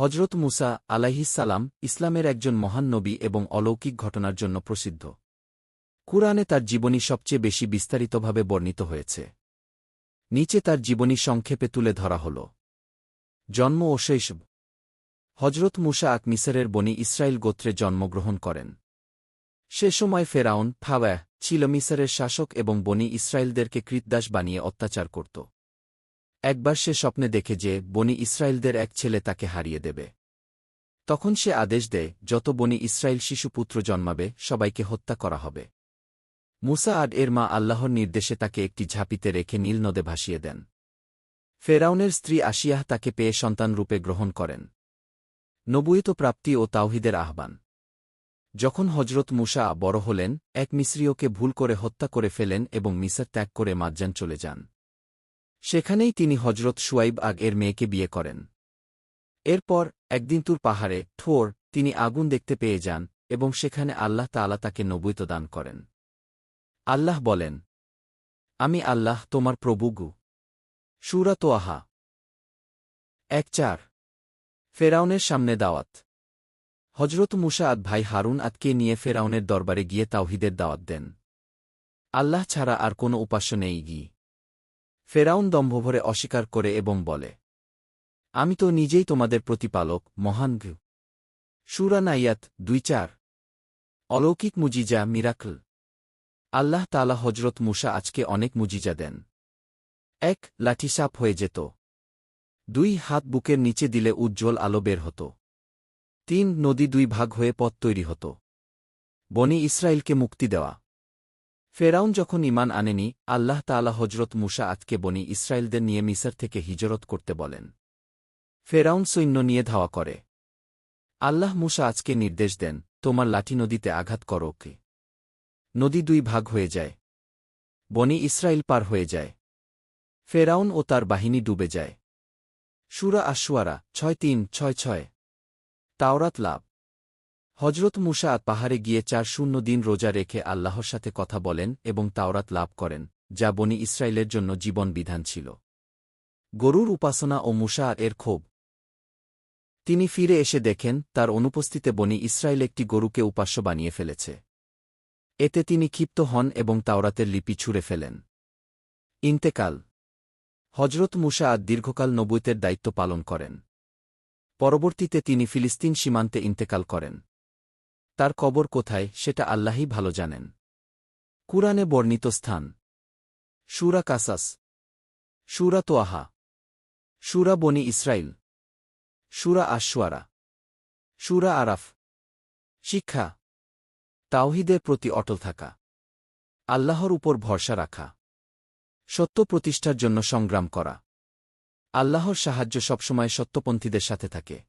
হজরত মুসা আলাইহিসালাম ইসলামের একজন মহান নবী এবং অলৌকিক ঘটনার জন্য প্রসিদ্ধ। কুরআনে তার জীবনী সবচেয়ে বেশি বিস্তারিতভাবে বর্ণিত হয়েছে। নিচে তার জীবনী সংক্ষেপে তুলে ধরা হল। জন্ম ও শৈশব হজরত মুসা আক মিসরের বনি ইসরায়েল গোত্রে জন্মগ্রহণ করেন। সে সময় ফেরাউন ফাওয়াহ ছিল মিসরের শাসক এবং বনি ইসরায়েলদেরকে কৃতদাস বানিয়ে অত্যাচার করত। একবার সে স্বপ্নে দেখে যে বনি ইসরায়েলদের এক ছেলে তাকে হারিয়ে দেবে। তখন সে আদেশ দেয়, যত বনি ইসরায়েল শিশুপুত্র জন্মাবে, সবাইকে হত্যা করা হবে। মুসা আড এর মা আল্লাহর নির্দেশে তাকে একটি ঝাঁপিতে রেখে নীল নদে ভাসিয়ে দেন। ফেরাউনের স্ত্রী আশিয়াহ তাকে পেয়ে সন্তানরূপে গ্রহণ করেন। নবুয়িত প্রাপ্তি ও তাওহিদের আহ্বান। যখন হজরত মুসা বড় হলেন, এক মিশ্রীয়কে ভুল করে হত্যা করে ফেলেন এবং মিসর ত্যাগ করে মাজ্জান চলে যান। সেখানেই তিনি হজরত সুয়াইব আগ এর মেয়েকে বিয়ে করেন। এরপর, একদিন তুর পাহাড়ে ঠোর তিনি আগুন দেখতে পেয়ে যান এবং সেখানে আল্লাহ তাআলা তাকে নবৈত দান করেন। আল্লাহ বলেন, আমি আল্লাহ তোমার প্রভুগু। সুরা তো আহা এক চার। ফেরাউনের সামনে দাওয়াত। হজরত মুসা আদ ভাই হারুন আতকে নিয়ে ফেরাউনের দরবারে গিয়ে তাওহিদের দাওয়াত দেন। আল্লাহ ছাড়া আর কোনো উপাস্য নেই গি। ফেরাউন দম্ভভরে অস্বীকার করে এবং বলে, আমি তো নিজেই তোমাদের প্রতিপালক, মহান ঘু সুরা নাইয়াত দুই চার। অলৌকিক মুজিজা মিরাকল। আল্লাহ তালা হজরত মুসা আজকে অনেক মুজিজা দেন। এক, লাঠিসাপ হয়ে যেত। দুই, হাত বুকের নিচে দিলে উজ্জ্বল আলো বের হতো। তিন, নদী দুই ভাগ হয়ে পথ তৈরি হতো। বনি ইসরায়েলকে মুক্তি দেওয়া। ফেরাউন যখন ইমান আনেনি, আল্লাহ তাআলা হজরত মুসা আতকে বনি ইসরায়েলদের নিয়ে মিসর থেকে হিজরত করতে বলেন। ফেরাউন সৈন্য নিয়ে ধাওয়া করে। আল্লাহ মুসা আজকে নির্দেশ দেন, তোমার লাঠি নদীতে আঘাত করো কে নদী দুই ভাগ হয়ে যায়। বনি ইসরায়েল পার হয়ে যায়। ফেরাউন ও তার বাহিনী ডুবে যায়। সুরা আশুয়ারা ছয় তিন ছয় ছয়। তাওরাত লাভ। হজরত মুসা পাহাড়ে গিয়ে চার শূন্য দিন রোজা রেখে আল্লাহর সাথে কথা বলেন এবং তাওরাত লাভ করেন, যা বনি ইসরায়েলের জন্য জীবন বিধান ছিল। গরুর উপাসনা ও মুসা এর ক্ষোভ। তিনি ফিরে এসে দেখেন, তার অনুপস্থিতে বনি ইসরায়েল একটি গরুকে উপাস্য বানিয়ে ফেলেছে। এতে তিনি ক্ষিপ্ত হন এবং তাওরাতের লিপি ছুঁড়ে ফেলেন। ইন্তেকাল। হজরত মুসা আদ দীর্ঘকাল নবুয়তের দায়িত্ব পালন করেন। পরবর্তীতে তিনি ফিলিস্তিন সীমান্তে ইন্তেকাল করেন। তার কবর কোথায় সেটা আল্লাহই ভালো জানেন। কুরআনে বর্ণিত স্থান। সুরা কাসাস। সুরা তোয়াহা। সুরা বনি ইসরাইল সুরা আশওয়ারা সুরা আরাফ। শিক্ষা। তাওহিদের প্রতি অটল থাকা। আল্লাহর উপর ভরসা রাখা। সত্য প্রতিষ্ঠার জন্য সংগ্রাম করা। আল্লাহর সাহায্য সবসময় সত্যপন্থীদের সাথে থাকে।